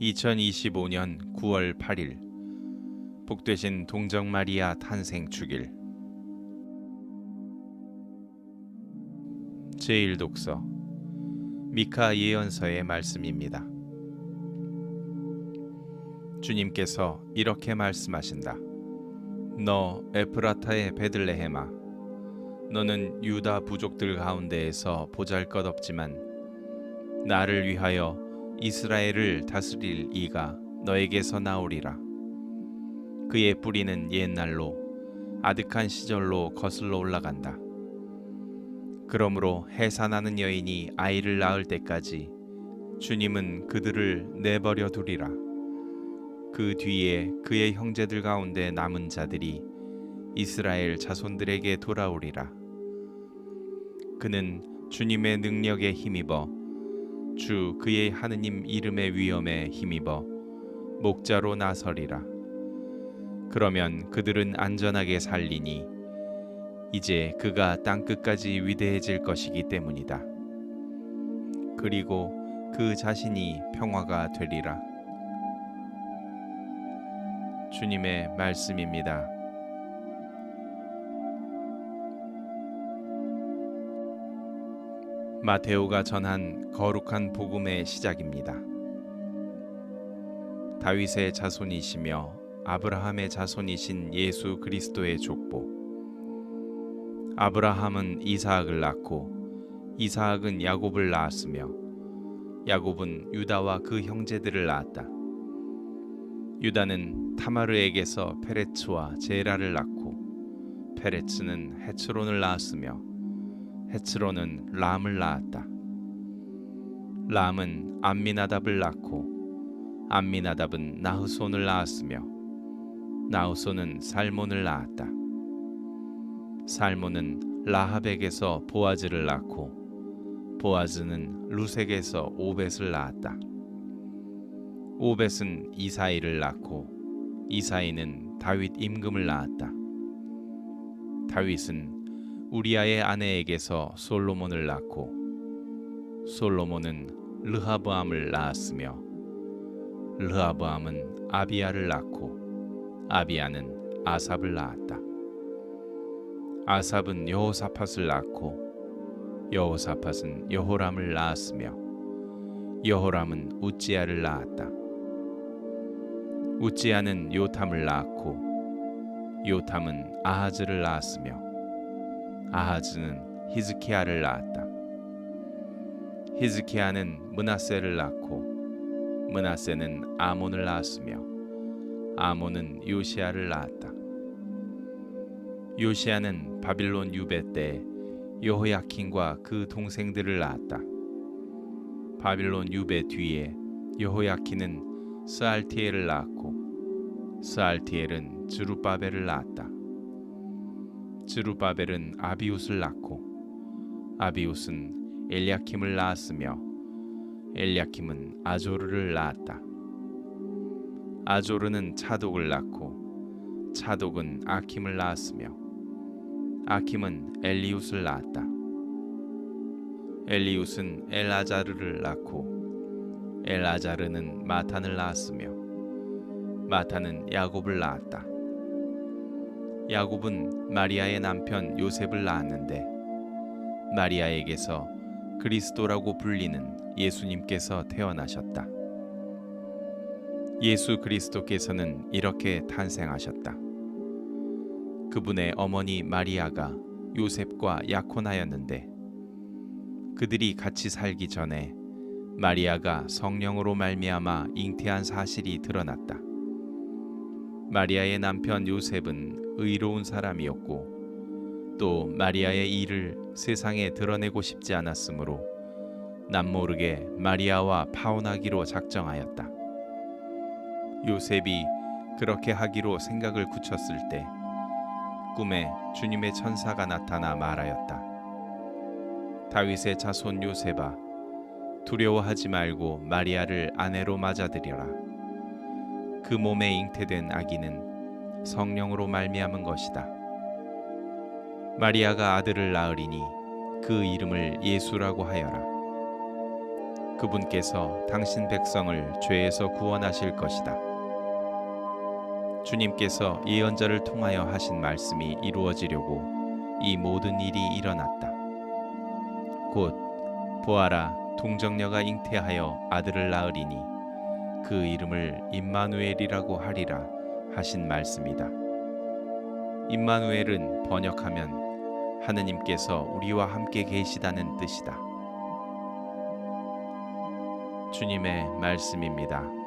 2025년 9월 8일 복되신 동정 마리아 탄생 축일 제1 독서 미카 예언서의 말씀입니다. 주님께서 이렇게 말씀하신다. 너 에프라타의 베들레헴아 너는 유다 부족들 가운데에서 보잘것없지만 나를 위하여 이스라엘을 다스릴 이가 너에게서 나오리라. 그의 뿌리는 옛날로 아득한 시절로 거슬러 올라간다. 그러므로 해산하는 여인이 아이를 낳을 때까지 주님은 그들을 내버려 두리라. 그 뒤에 그의 형제들 가운데 남은 자들이 이스라엘 자손들에게 돌아오리라. 그는 주님의 능력에 힘입어 주 그의 하느님 이름의 위엄에 힘입어 목자로 나서리라. 그러면 그들은 안전하게 살리니 이제 그가 땅 끝까지 위대해질 것이기 때문이다. 그리고 그 자신이 평화가 되리라. 주님의 말씀입니다. 마테오가 전한 거룩한 복음의 시작입니다. 다윗의 자손이시며 아브라함의 자손이신 예수 그리스도의 족보. 아브라함은 이사학을 낳고 이사학은 야곱을 낳았으며 야곱은 유다와 그 형제들을 낳았다. 유다는 타마르에게서 페레츠와 제라를 낳고 페레츠는 헤츠론을 낳았으며 헤츠론은 람을 낳았다. 람은 암미나답을 낳고 암미나답은 나흐손을 낳았으며 나흐손은 살몬을 낳았다. 살몬은 라합에게서 보아즈를 낳고 보아즈는 루색에서 오벳을 낳았다. 오벳은 이사이를 낳고 이사이는 다윗 임금을 낳았다. 다윗은 우리아의 아내에게서 솔로몬을 낳고 솔로몬은 르하브암을 낳았으며 르하브암은 아비야를 낳고 아비야는 아삽을 낳았다. 아삽은 여호사팟을 낳고 여호사팟은 여호람을 낳았으며 여호람은 우찌야를 낳았다. 우찌야는 요탐을 낳았고 요탐은 아하즈를 낳았으며 아하즈는 히즈키야를 낳았다. 히즈키야는 문하세를 낳고 문하세는 아몬을 낳았으며 아몬은 요시야를 낳았다. 요시야는 바빌론 유배 때 여호야킨과 그 동생들을 낳았다. 바빌론 유배 뒤에 여호야킨은 스알티엘을 낳았고 스알티엘은 주루바벨을 낳았다. 스루바벨은 아비웃을 낳고 아비웃은 엘리야킴을 낳았으며 엘리야킴은 아조르를 낳았다. 아조르는 차독을 낳고 차독은 아킴을 낳았으며 아킴은 엘리웃을 낳았다. 엘리웃은 엘아자르를 낳고 엘아자르는 마탄을 낳았으며 마탄은 야곱을 낳았다. 야곱은 마리아의 남편 요셉을 낳았는데 마리아에게서 그리스도라고 불리는 예수님께서 태어나셨다. 예수 그리스도께서는 이렇게 탄생하셨다. 그분의 어머니 마리아가 요셉과 약혼하였는데 그들이 같이 살기 전에 마리아가 성령으로 말미암아 잉태한 사실이 드러났다. 마리아의 남편 요셉은 의로운 사람이었고 또 마리아의 일을 세상에 드러내고 싶지 않았으므로 남모르게 마리아와 파혼하기로 작정하였다. 요셉이 그렇게 하기로 생각을 굳혔을 때 꿈에 주님의 천사가 나타나 말하였다. 다윗의 자손 요셉아 두려워하지 말고 마리아를 아내로 맞아들여라. 그 몸에 잉태된 아기는 성령으로 말미암은 것이다. 마리아가 아들을 낳으리니 그 이름을 예수라고 하여라. 그분께서 당신 백성을 죄에서 구원하실 것이다. 주님께서 예언자를 통하여 하신 말씀이 이루어지려고 이 모든 일이 일어났다. 곧 보아라 동정녀가 잉태하여 아들을 낳으리니 그 이름을 임마누엘이라고 하리라 하신 말씀이다. 임마누엘은 번역하면 하느님께서 우리와 함께 계시다는 뜻이다. 주님의 말씀입니다.